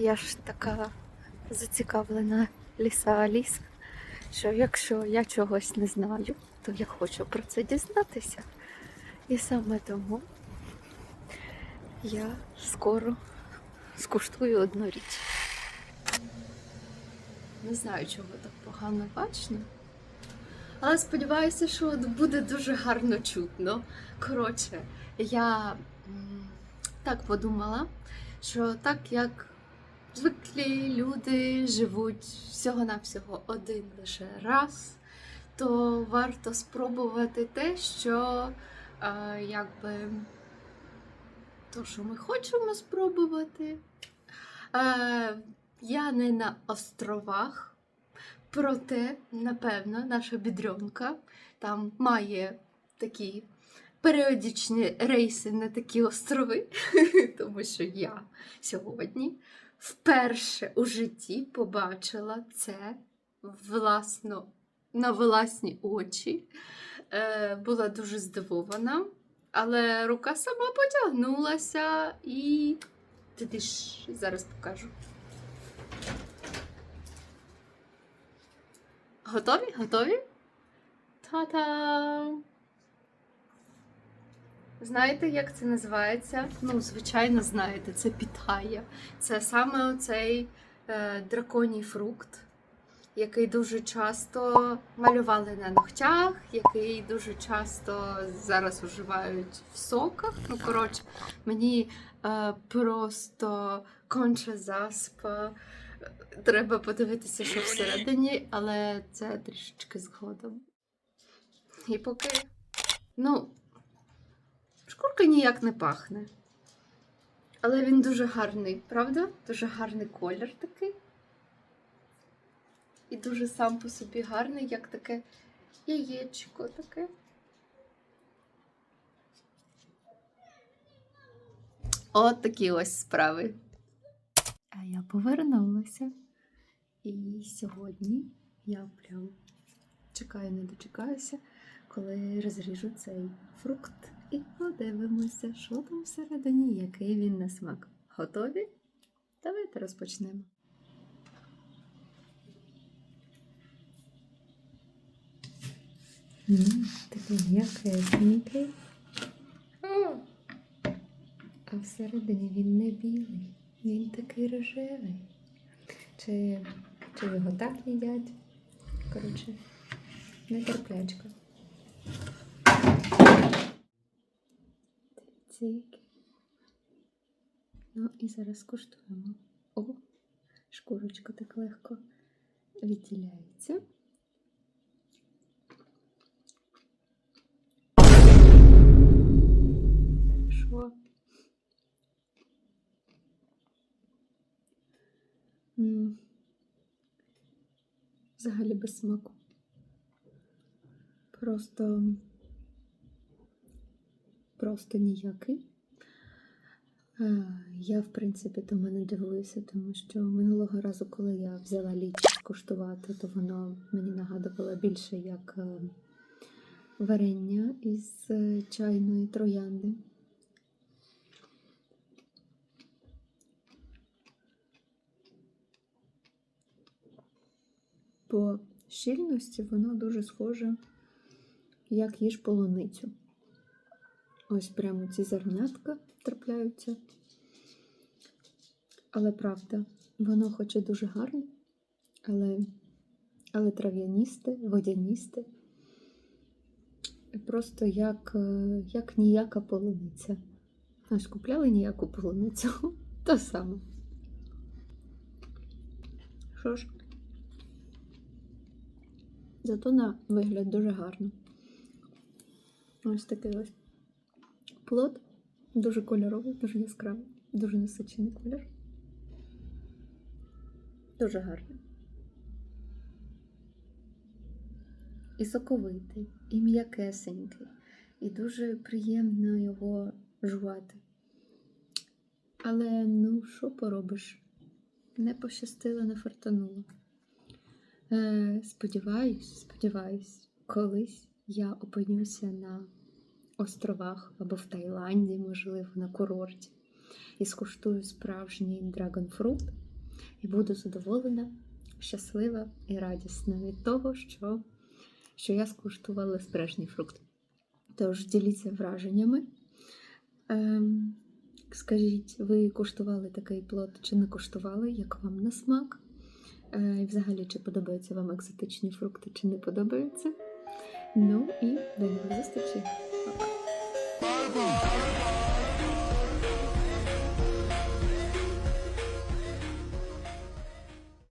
Я ж така зацікавлена ліса Аліса, що якщо я чогось не знаю, то я хочу про це дізнатися. І саме тому я скоро скуштую одну річ. Не знаю, чого так погано бачно. Але сподіваюся, що буде дуже гарно чутно. Коротше, я так подумала, що так як звиклі люди живуть всього-навсього один лише раз, то варто спробувати те, що е, якби то, що ми хочемо спробувати. Е, я не на островах, проте, напевно, наша бідрюнка там має такі періодичні рейси на такі острови, тому що я сьогодні вперше у житті побачила це власно, на власні очі. Е, була дуже здивована, але рука сама потягнулася і тоді ж зараз покажу. Готові? Готові? Та-дам! Знаєте, як це називається? Ну, звичайно, знаєте, це пітая. Це саме оцей е, драконій фрукт, який дуже часто малювали на ногтях, який дуже часто зараз вживають в соках. Ну, коротше, мені е, просто конче заспа. Треба подивитися, що всередині, але це трішечки згодом. І поки. Ну, шкурка ніяк не пахне. Але він дуже гарний, правда? Дуже гарний колір такий. І дуже сам по собі гарний, як таке яєчко таке. От такі ось справи. А я повернулася. І сьогодні я прям чекаю, не дочекаюся, коли розріжу цей фрукт і подивимося, що там всередині, який він на смак. Готові? Давайте розпочнемо. Такий м'якесенький. А всередині він не білий, він такий рожевий. Чи, чи його так їдять? Коротше, нетерплячка. Цик. Ну і зараз куштуємо. О, шкурочка так легко відділяється. М. Взагалі без смаку. Просто просто ніякий. Е, Я, в принципі, до мене дивуюся, тому що минулого разу, коли я взяла ліч скуштувати, то воно мені нагадувало більше як е, варення із е, чайної троянди. По щільності воно дуже схоже, як їж полуницю. Ось прямо ці зернятка трапляються. Але правда, воно хоч і дуже гарне, але, але трав'яністе, водяністе. Просто як, е, як ніяка полуниця. Аж купляли ніяку полуницю. То саме. Що ж? Зато на вигляд дуже гарно. Ось такий ось плод. Дуже кольоровий, дуже яскравий, дуже насичений колір. Дуже гарний. І соковитий, і м'якесенький, і дуже приємно його жувати. Але ну, що поробиш? Не пощастило, не фартануло. Е, сподіваюсь, сподіваюсь, колись я опинюся на островах або в Таїланді, можливо, на курорті, і скуштую справжній драгонфрут і буду задоволена, щаслива і радісна від того, що, що я скуштувала справжній фрукт. Тож діліться враженнями. Ем, скажіть, ви куштували такий плод чи не куштували? Як вам на смак? Е, і взагалі, чи подобаються вам екзотичні фрукти, чи не подобаються? Ну і до нових зустрічей! Bye.